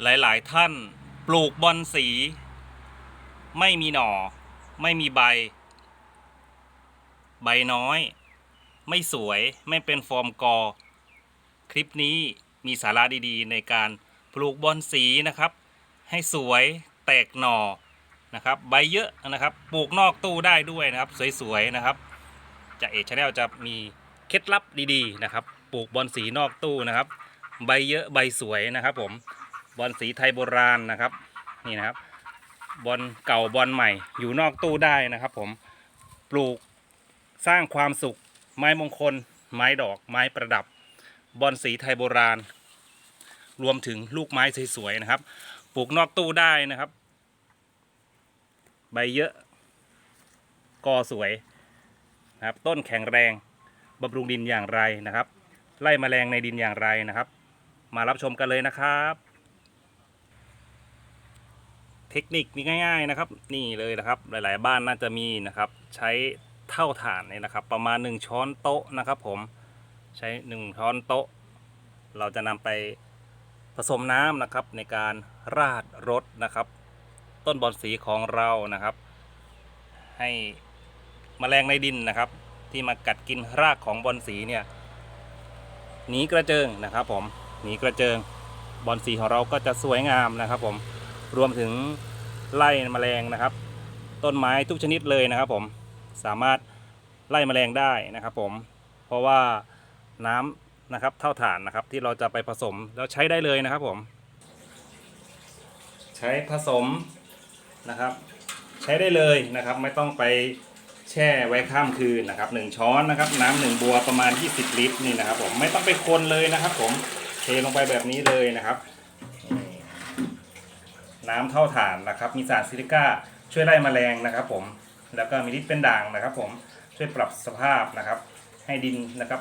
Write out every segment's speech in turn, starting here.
หลาย ๆ ท่านปลูกบอนสี ไม่มีหน่อ ไม่มีใบ ใบน้อย ไม่สวยไม่เป็นฟอร์มกอ คลิปนี้มีสาระดีๆ ในการปลูกบอนสีนะครับ ให้สวยแตกหน่อนะครับ ใบเยอะนะครับปลูกนอกตู้ได้ด้วยนะครับ สวยๆนะครับจะเอชแนลจะมีเคล็ดลับดีๆนะครับ ปลูกบอนสีนอกตู้นะครับ ใบเยอะใบสวยนะครับผม บอลสีไทยโบราณนะครับ นี่นะครับ บอลเก่าบอลใหม่ อยู่นอกตู้ได้นะครับผมปลูกสร้างความสุข ไม้มงคล ไม้ดอก ไม้ประดับบอลสีไทยโบราณ รวมถึงลูกไม้สวยๆนะครับ ปลูกนอกตู้ได้นะครับ ใบเยอะ กอสวยนะครับ ต้นแข็งแรงบำรุงดินอย่างไรนะครับ ไล่แมลงในดินอย่างไรนะครับ มารับชมกันเลยนะครับ เทคนิคนี่ง่าย ๆนะครับ นี่เลยนะครับ หลายๆบ้านน่าจะมีนะครับ ใช้เท่าฐานเนี่ยนะครับ ประมาณ 1 ช้อนโต๊ะนะครับ ผมใช้ 1 ช้อนโต๊ะ เราจะนำไปผสมน้ำนะครับ ในการราดรดนะครับ ต้นบอนสีของเรานะครับ ให้แมลงในดินนะครับ ที่มากัดกินรากของบอนสีเนี่ยหนีกระเจิงนะครับ ผมหนีกระเจิงบอลสีของเราก็จะสวยงามนะครับ ผม รวมถึงไล่แมลงนะครับ ต้นไม้ทุกชนิดเลยนะครับ ผมสามารถไล่แมลงได้นะครับผมเพราะว่าน้ำนะครับเท่าฐานนะครับที่เราจะไปผสมแล้วใช้ได้เลยนะครับผม ใช้ผสมนะครับ ใช้ได้เลยนะครับ ไม่ต้องไปแช่ไว้ข้ามคืนนะครับหนึ่งช้อนนะครับ น้ำหนึ่งบัวประมาณ 20 ลิตรนี่นะครับ ผมไม่ต้องไปคนเลยนะครับ ผมเทลงไปแบบนี้เลยนะครับ น้ำเท่าฐานนะครับ มีสารซิลิก้าช่วยไล่แมลงนะครับ ผมแล้วก็มีฤทธิ์เป็นด่างนะครับ ผมช่วยปรับสภาพนะครับ ให้ดินนะครับ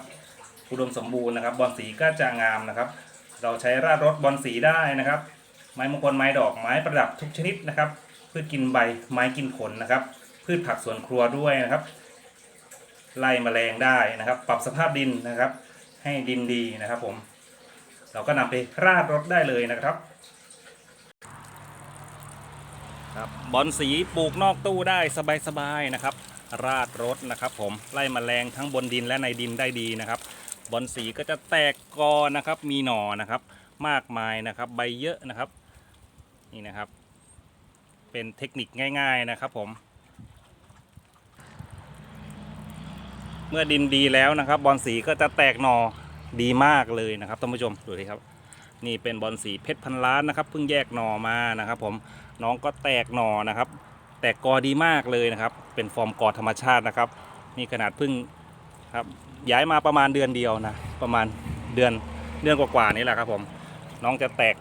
อุดมสมบูรณ์นะครับบอลสีก็จะงามนะครับ เราใช้ราดรถบอลสีได้นะครับ ไม้มงคลไม้ดอกไม้ประดับทุกชนิดนะครับ พืชกินใบไม้กินผลนะครับ พืชผักสวนครัวด้วยนะครับไล่แมลงได้นะครับ ปรับสภาพดินนะครับ ให้ดินดีนะครับ ผม เราก็นำไปราดรถได้เลยนะครับครั บอนสีปลูกนอกตู้ได้สบายๆนะครับ ราดรถนะครับผมไล่แมลงทั้งบนดินและในดินได้ดีนะครับ บอนสีก็จะแตกกอนะครับ มีหน่อนะครับ มากมายนะครับ ใบเยอะนะครับ นี่นะครับ เป็นเทคนิคง่าย ๆนะครับผมเมื่อดินดีแล้วนะครับ บอลสีก็จะแตกหนอดีมากเลยนะครับท่านผู้ชมดูสิครับ นี่เป็นบอลสีเพชรพันล้านนะครับเพิ่งแยกหน่อมานะครับ ผมน้องก็แตกหน่อนะครับ แตกกอดีมากเลยนะครับ เป็นฟอร์มกอธรรมชาตินะครับนี่ขนาดเพิ่งครับย้ายมาประมาณเดือนเดียวนะประมาณเดือนเดือนกว่าๆนี่แหละครับผมน้องจะแตก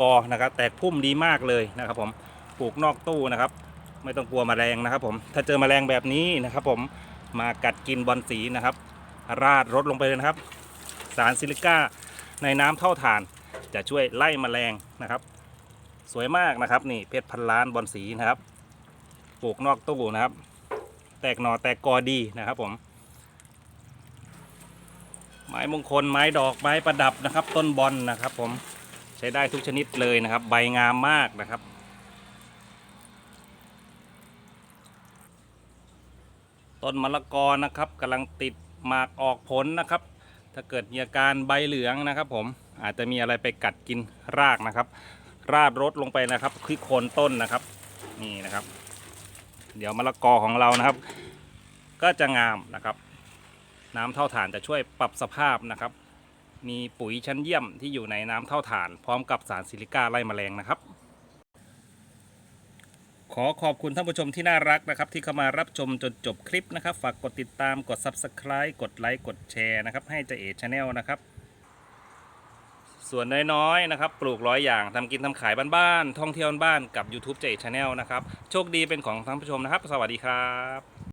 กอนะครับ แตกพุ่มดีมากเลยนะครับผมปลูกนอกตู้นะครับ ไม่ต้องกลัวแมลงนะครับ ผมถ้าเจอแมลงแบบนี้นะครับ ผมมากัดกินบอลสีนะครับ ราดรถลงไปเลยนะครับ สารซิลิก้าในน้ำเท่าฐาน จะช่วยไล่แมลงนะครับ สวยมากนะครับ นี่เพชรพันล้านบอลสีนะครับปลูกนอกตู้นะครับ แตกหน่อแตกกอดีนะครับผมไม้มงคลไม้ดอกไม้ประดับนะครับ ต้นบอลนะครับ ผมใช้ได้ทุกชนิดเลยนะครับ ใบงามมากนะครับ ต้นมะละกอนะครับกำลังติดหมากออกผลนะครับ ถ้าเกิดมีอาการใบเหลืองนะครับผม อาจจะมีอะไรไปกัดกินรากนะครับ ราดรถลงไปนะครับที่โคนต้นนะครับ นี่นะครับ เดี๋ยวมะละกอของเรานะครับ ก็จะงามนะครับ น้ำเท่าฐานจะช่วยปรับสภาพนะครับ มีปุ๋ยชั้นเยี่ยมที่อยู่ในน้ำเท่าฐาน พร้อมกับสารซิลิก้าไล่แมลงนะครับขอขอบคุณท่านผู้ชมที่น่ารักนะครับ ที่เข้ามารับชมจนจบคลิปนะครับ ฝากกดติดตามกด Subscribe กดไลค์กดแชร์นะครับ ให้เจเอชาแนลนะครับ ส่วนน้อยๆนะครับ ปลูกร้อยอย่างทำกินทำขายบ้านๆท่องเที่ยวบ้านกับ YouTube เจเอชาแนลนะครับ โชคดีเป็นของท่านผู้ชมนะครับ สวัสดีครับ